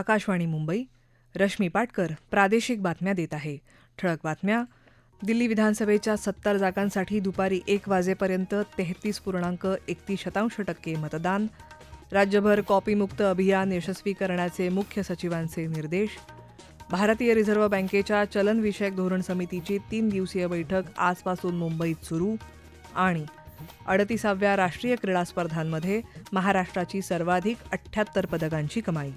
आकाशवाणी मुंबई रश्मी पाटकर प्रादेशिक बातम्या देत आहे. ठळक बातम्या दिल्ली विधानसभेच्या सत्तर जागांसाठी दुपारी एक वाजेपर्यंत तेहतीस पूर्णांक एकतीस शतांश टक्के मतदान राज्यभर कॉपीमुक्त अभियान यशस्वी करण्याचे मुख्य सचिवांचे निर्देश भारतीय रिझर्व्ह बँकेच्या चलनविषयक धोरण समितीची तीन दिवसीय बैठक आजपासून मुंबईत सुरू आणि अडतीसाव्या राष्ट्रीय क्रीडा स्पर्धांमध्ये महाराष्ट्राची सर्वाधिक अठ्ठ्याहत्तर पदकांची कमाई.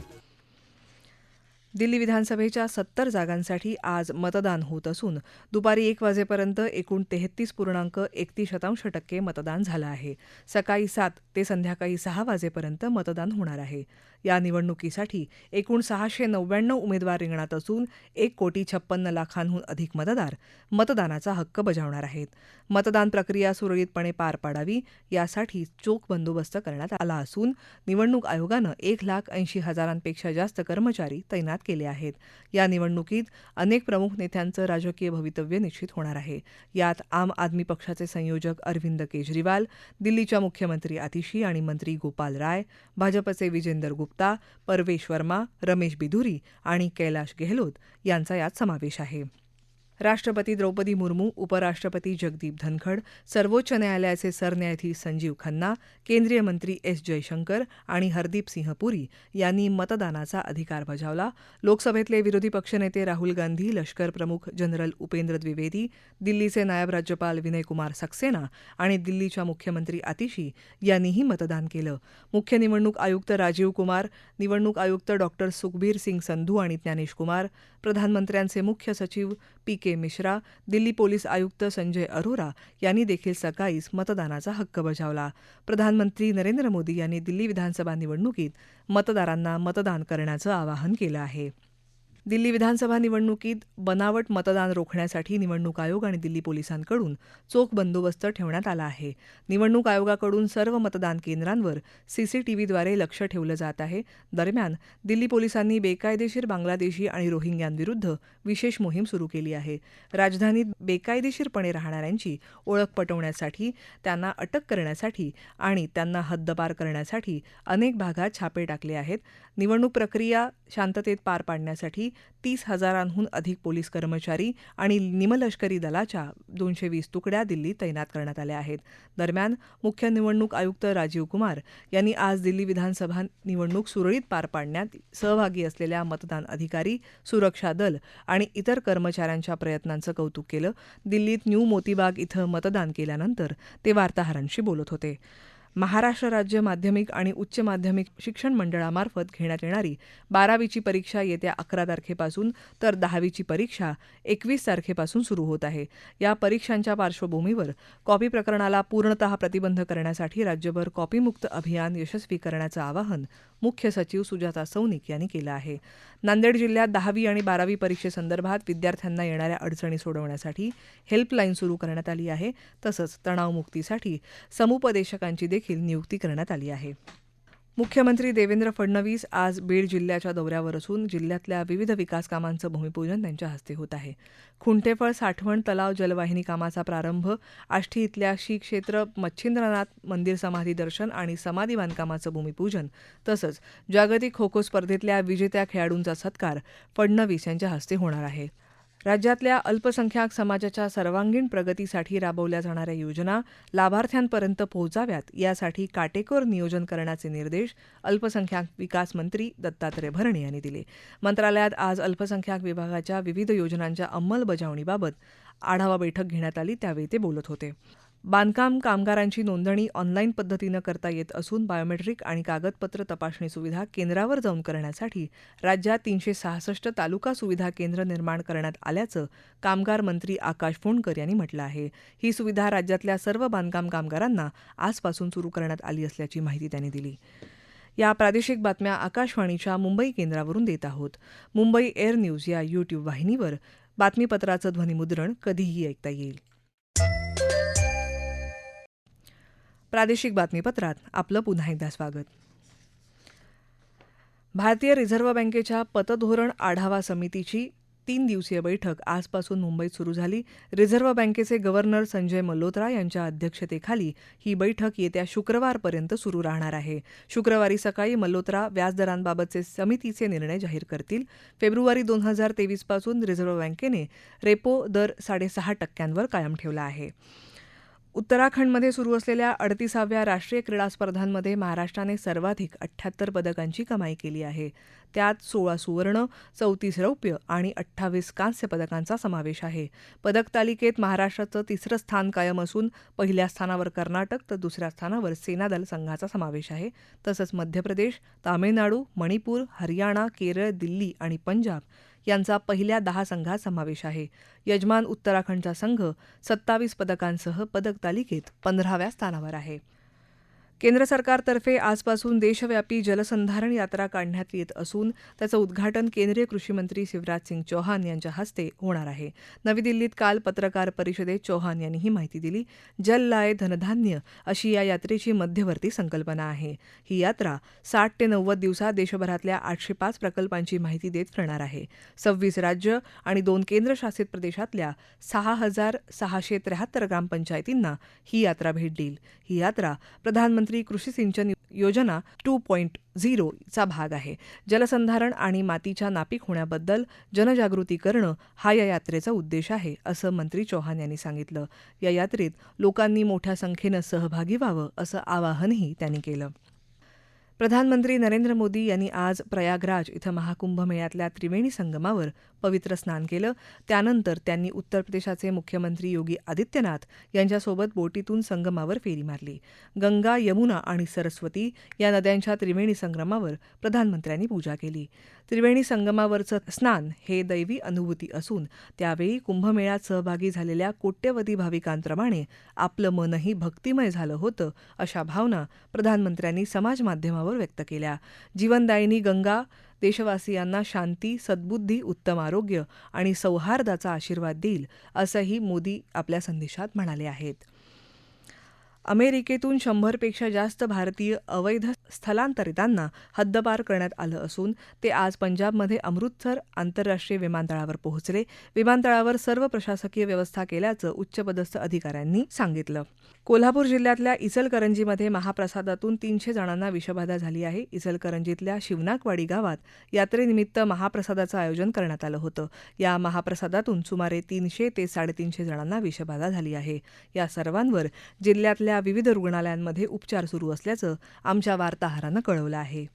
दिल्ली विधानसभेच्या सत्तर जागांसाठी आज मतदान होत असून दुपारी एक वाजेपर्यंत एकूण तेहतीस पूर्णांक एकतीस शतांश टक्के मतदान झालं आहे. सकाळी सात ते संध्याकाळी सहा वाजेपर्यंत मतदान होणार आहे. या निवडणुकीसाठी एकूण सहाशे नव्याण्णव उमेदवार रिंगणात असून एक कोटी छप्पन्न लाखांहून अधिक मतदार मतदानाचा हक्क बजावणार आहेत. मतदान प्रक्रिया सुरळीतपणे पार पाडावी यासाठी चोख बंदोबस्त करण्यात आला असून निवडणूक आयोगानं एक लाख ऐंशी हजारांपेक्षा जास्त कर्मचारी तैनात केले आहेत. या निवडणुकीत अनेक प्रमुख नेत्यांचं राजकीय भवितव्य निश्चित होणार आहे. यात आम आदमी पक्षाचे संयोजक अरविंद केजरीवाल दिल्लीच्या मुख्यमंत्री आतिशी आणि मंत्री गोपाल राय भाजपचे विजेंदर गुप्ता परवेश वर्मा रमेश बिधुरी आणि कैलाश गेहलोत यांचा यात समावेश आहे. राष्ट्रपती द्रौपदी मुर्मू उपराष्ट्रपती जगदीप धनखड सर्वोच्च न्यायालयाचे सरन्यायाधीश संजीव खन्ना केंद्रीय मंत्री एस जयशंकर आणि हरदीप सिंह पुरी यांनी मतदानाचा अधिकार बजावला. लोकसभेतले विरोधी पक्षनेते राहुल गांधी लष्कर प्रमुख जनरल उपेंद्र द्विवेदी दिल्लीचे नायब राज्यपाल विनयकुमार सक्सेना आणि दिल्लीच्या मुख्यमंत्री आतिशी यांनीही मतदान केलं. मुख्य निवडणूक आयुक्त राजीव कुमार निवडणूक आयुक्त डॉक्टर सुखबीर सिंग संधू आणि ज्ञानेश कुमार प्रधानमंत्र्यांचे मुख्य सचिव P. K Mishra Delhi police आयुक्त संजय अरोरा यांनी देखील सकाळीच मतदानाचा हक्क बजावला. प्रधानमंत्री नरेंद्र मोदी यांनी दिल्ली विधानसभा निवडणुकीत मतदारांना मतदान करण्याचं आवाहन केलं आहे. दिल्ली विधानसभा निवडणुकीत बनावट मतदान रोखण्यासाठी निवडणूक आयोग आणि दिल्ली पोलिसांकडून चोख बंदोबस्त ठेवण्यात आला आहे. निवडणूक आयोगाकडून सर्व मतदान केंद्रांवर सीसीटीव्हीद्वारे लक्ष ठेवलं जात आहे. दरम्यान दिल्ली पोलिसांनी बेकायदेशीर बांगलादेशी आणि रोहिंग्यांविरुद्ध विशेष मोहीम सुरू केली आहे. राजधानीत बेकायदेशीरपणे राहणाऱ्यांची ओळख पटवण्यासाठी त्यांना अटक करण्यासाठी आणि त्यांना हद्दपार करण्यासाठी अनेक भागात छापे टाकले आहेत. निवडणूक प्रक्रिया शांततेत पार पाडण्यासाठी तीस हजारांहून अधिक पोलीस कर्मचारी आणि निमलष्करी दलाच्या दोनशे वीस तुकड्या दिल्लीत तैनात करण्यात आल्या आहेत. दरम्यान मुख्य निवडणूक आयुक्त राजीव कुमार यांनी आज दिल्ली विधानसभा निवडणूक सुरळीत पार पाडण्यात सहभागी असलेल्या मतदान अधिकारी सुरक्षा दल आणि इतर कर्मचाऱ्यांच्या प्रयत्नांचं कौतुक केलं. दिल्लीत न्यू मोतीबाग इथं मतदान केल्यानंतर ते वार्ताहरांशी बोलत होते. महाराष्ट्र राज्य माध्यमिक आणि उच्च माध्यमिक शिक्षण मंडळामार्फत घेण्यात येणारी बारावीची परीक्षा येत्या अकरा तारखेपासून तर दहावीची परीक्षा एकवीस तारखेपासून सुरू होत आहे. या परीक्षांच्या पार्श्वभूमीवर कॉपी प्रकरणाला पूर्णतः प्रतिबंध करण्यासाठी राज्यभर कॉपीमुक्त अभियान यशस्वी करण्याचं आवाहन मुख्य सचिव सुजाता सौनिक यांनी केलं आहे. नांदेड जिल्ह्यात दहावी आणि बारावी परीक्षेसंदर्भात विद्यार्थ्यांना येणाऱ्या अडचणी सोडवण्यासाठी हेल्पलाईन सुरू करण्यात आली आहे. तसंच तणावमुक्तीसाठी समुपदेशकांची देखील देखील नियुक्ती करण्यात आली आहे. मुख्यमंत्री देवेंद्र फडणवीस आज बीड जिल्ह्याच्या दौऱ्यावर असून जिल्ह्यातल्या विविध विकास कामांचं भूमिपूजन त्यांच्या हस्ते होत आहे. खुंटेफळ साठवण तलाव जलवाहिनी कामाचा प्रारंभ आष्टी इथल्या श्री क्षेत्र मच्छिंद्रनाथ मंदिर समाधी दर्शन आणि समाधी बांधकामाचं भूमिपूजन तसंच जागतिक खो खो स्पर्धेतल्या विजेत्या खेळाडूंचा सत्कार फडणवीस यांच्या हस्ते होणार आहे. राज्यातल्या अल्पसंख्याक समाजाच्या सर्वांगीण प्रगतीसाठी राबवल्या जाणाऱ्या योजना लाभार्थ्यांपर्यंत पोहोचाव्यात यासाठी काटेकोर नियोजन करण्याचे निर्देश अल्पसंख्याक विकास मंत्री दत्तात्रय भरणे यांनी दिले. मंत्रालयात आज अल्पसंख्याक विभागाच्या विविध योजनांच्या अंमलबजावणीबाबत आढावा बैठक घेण्यात आली त्यावेळी ते बोलत होते. बांधकाम कामगारांची नोंदणी ऑनलाईन पद्धतीनं करता येत असून बायोमेट्रिक आणि कागदपत्र तपासणी सुविधा केंद्रावर जाऊन करण्यासाठी राज्यात तीनशे सहासष्ट तालुका सुविधा केंद्र निर्माण करण्यात आल्याचं कामगार मंत्री आकाश फोंडकर यांनी म्हटलं आहे. ही सुविधा राज्यातल्या सर्व बांधकाम कामगारांना आजपासून सुरू करण्यात आली असल्याची माहिती त्यांनी दिली. या प्रादेशिक बातम्या आकाशवाणीच्या मुंबई केंद्रावरून देत आहोत. मुंबई एअर न्यूज या यूट्यूब वाहिनीवर बातमीपत्राचं ध्वनिमुद्रण कधीही ऐकता येईल. प्रादेशिक बातमीपत्रात आपलं पुन्हा एकदा स्वागत. भारतीय रिझर्व्ह बँकेच्या पतधोरण आढावा समितीची तीन दिवसीय बैठक आजपासून मुंबईत सुरू झाली. रिझर्व्ह बँकेचे गव्हर्नर संजय मल्होत्रा यांच्या अध्यक्षतेखाली ही बैठक येत्या शुक्रवारपर्यंत सुरू राहणार आहे. शुक्रवारी सकाळी मल्होत्रा व्याजदरांबाबतचे समितीचे निर्णय जाहीर करतील. फेब्रुवारी दोन हजार तेवीसपासून रिझर्व्ह बँकेने रेपो दर साडेसहा टक्क्यांवर कायम ठेवला आहे. उत्तराखंडमध्ये सुरू असलेल्या अडतीसाव्या राष्ट्रीय क्रीडा स्पर्धांमध्ये महाराष्ट्राने सर्वाधिक अठ्ठ्याहत्तर पदकांची कमाई केली आहे. त्यात सोळा सुवर्ण चौतीस रौप्य आणि अठ्ठावीस कांस्य पदकांचा समावेश आहे. पदक तालिकेत महाराष्ट्राचं तिसरं स्थान कायम असून पहिल्या स्थानावर कर्नाटक तर दुसऱ्या स्थानावर सेनादल संघाचा समावेश आहे. तसंच मध्य प्रदेश तामिळनाडू मणिपूर हरियाणा केरळ दिल्ली आणि पंजाब यांचा पहिल्या दहा संघात समावेश आहे. यजमान उत्तराखंडचा संघ सत्तावीस पदकांसह पदक तालिकेत पंधराव्या स्थानावर आहे. केंद्र सरकारतर्फे आजपासून देशव्यापी जलसंधारण यात्रा काढण्यात येत असून त्याचं उद्घाटन केंद्रीय कृषी मंत्री शिवराज सिंग चौहान यांच्या हस्ते होणार आहे. नवी दिल्लीत काल पत्रकार परिषदेत चौहान यांनी ही माहिती दिली जल लाय धनधान्य अशी या यात्रेची मध्यवर्ती संकल्पना आहे. ही यात्रा साठ ते नव्वद दिवसात देशभरातल्या आठशे पाच प्रकल्पांची माहिती देत फिरणार आहे. सव्वीस राज्य आणि दोन केंद्रशासित प्रदेशातल्या सहा हजार सहाशे त्र्याहत्तर ग्रामपंचायतींना ही यात्रा भेट देईल. ही यात्रा प्रधानमंत्री कृषी सिंचन योजना टू पॉईंट झिरोचा भाग आहे. जलसंधारण आणि मातीच्या नापीक होण्याबद्दल जनजागृती करणं हा या यात्रेचा उद्देश आहे असं मंत्री चौहान यांनी सांगितलं. या यात्रेत लोकांनी मोठ्या संख्येनं सहभागी व्हावं असं आवाहनही त्यांनी केलं. प्रधानमंत्री नरेंद्र मोदी यांनी आज प्रयागराज इथं महाकुंभ मेळ्यातल्या त्रिवेणी संगमावर पवित्र स्नान केलं. त्यानंतर त्यांनी उत्तर प्रदेशाचे मुख्यमंत्री योगी आदित्यनाथ यांच्यासोबत बोटीतून संगमावर फेरी मारली. गंगा यमुना आणि सरस्वती या नद्यांच्या त्रिवेणी संगमावर प्रधानमंत्र्यांनी पूजा केली. त्रिवेणी संगमावरचं स्नान हे दैवी अनुभूती असून त्यावेळी कुंभमेळ्यात सहभागी झालेल्या कोट्यवधी भाविकांप्रमाणे आपलं मनही भक्तिमय झालं होतं अशा भावना प्रधानमंत्र्यांनी समाजमाध्यमावर व्यक्त केल्या. जीवनदायिनी गंगा देशवासियांना शांती सद्बुद्धी उत्तम आरोग्य आणि सौहार्दाचा आशीर्वाद देईल असंही मोदी आपल्या संदेशात म्हणाले आहेत. अमेरिकेतून शंभरपेक्षा जास्त भारतीय अवैध स्थलांतरितांना हद्दपार करण्यात आलं असून ते आज पंजाबमध्ये अमृतसर आंतरराष्ट्रीय विमानतळावर पोहोचले. विमानतळावर सर्व प्रशासकीय व्यवस्था केल्याचं उच्चपदस्थ अधिकाऱ्यांनी सांगितलं. कोल्हापूर जिल्ह्यातल्या इचलकरंजीमध्ये महाप्रसादातून तीनशे जणांना विषबाधा झाली आहे. इचलकरंजीतल्या शिवनाकवाडी गावात यात्रेनिमित्त महाप्रसादाचं आयोजन करण्यात आलं होतं. या महाप्रसादातून सुमारे तीनशे ते साडेतीनशे जणांना विषबाधा झाली आहे. या सर्वांवर जिल्ह्यातल्या विविध रुग्णालयांमध्ये उपचार सुरू असल्याचं आमच्या वार्ताहरानं कळवलं आहे.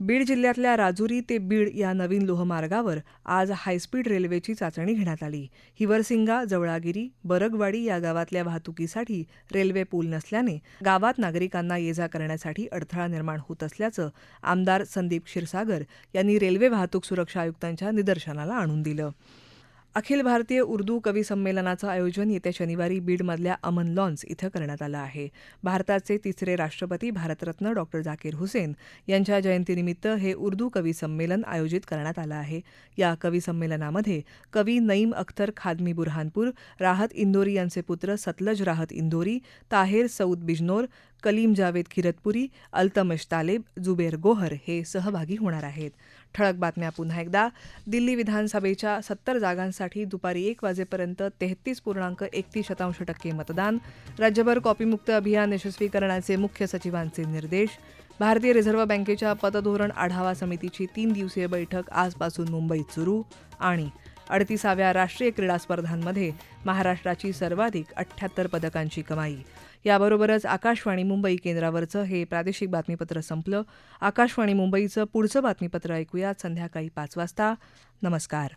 बीड जिल्ह्यातल्या राजुरी ते बीड या नवीन लोहमार्गावर आज हायस्पीड रेल्वेची चाचणी घेण्यात आली. हिवरसिंगा जवळागिरी बरगवाडी या गावातल्या वाहतुकीसाठी रेल्वे पूल नसल्याने गावात नागरिकांना ये जा करण्यासाठी अडथळा निर्माण होत असल्याचं आमदार संदीप क्षीरसागर यांनी रेल्वे वाहतूक सुरक्षा आयुक्तांच्या निदर्शनाला आणून दिलं. अखिल भारतीय उर्दू कवी संमेलनाचं आयोजन येत्या शनिवारी बीडमधल्या अमन लॉन्स इथं करण्यात आलं आहे. भारताचे तिसरे राष्ट्रपती भारतरत्न डॉक्टर झाकीर हुसेन यांच्या जयंतीनिमित्त हे उर्दू कवी संमेलन आयोजित करण्यात आलं आहे. या कवी संमेलनामध्ये कवी नईम अख्तर खादमी बुरहानपूर राहत इंदोरी यांचे पुत्र सतलज राहत इंदोरी ताहेर सऊद बिजनोर कलीम जावेद किरतपुरी अल्तमश तालेब जुबेर गोहर हे सहभागी होणार आहेत. ठळक बातम्या पुन्हा एकदा. दिल्ली विधानसभेच्या सत्तर जागांसाठी दुपारी एक वाजेपर्यंत तेहतीस पूर्णांक एकतीस शतांश टक्के मतदान. राज्यभर कॉपीमुक्त अभियान यशस्वी करण्याचे मुख्य सचिवांचे निर्देश. भारतीय रिझर्व्ह बँकेच्या पतधोरण आढावा समितीची तीन दिवसीय बैठक आजपासून मुंबईत सुरू. आणि अडतीसाव्या राष्ट्रीय क्रीडा स्पर्धांमध्ये महाराष्ट्राची सर्वाधिक अठ्ठ्याहत्तर पदकांची कमाई. याबरोबरच आकाशवाणी मुंबई केंद्रावरचं हे प्रादेशिक बातमीपत्र संपलं. आकाशवाणी मुंबईचं पुढचं बातमीपत्र ऐकूयात संध्याकाळी पाच वाजता. नमस्कार.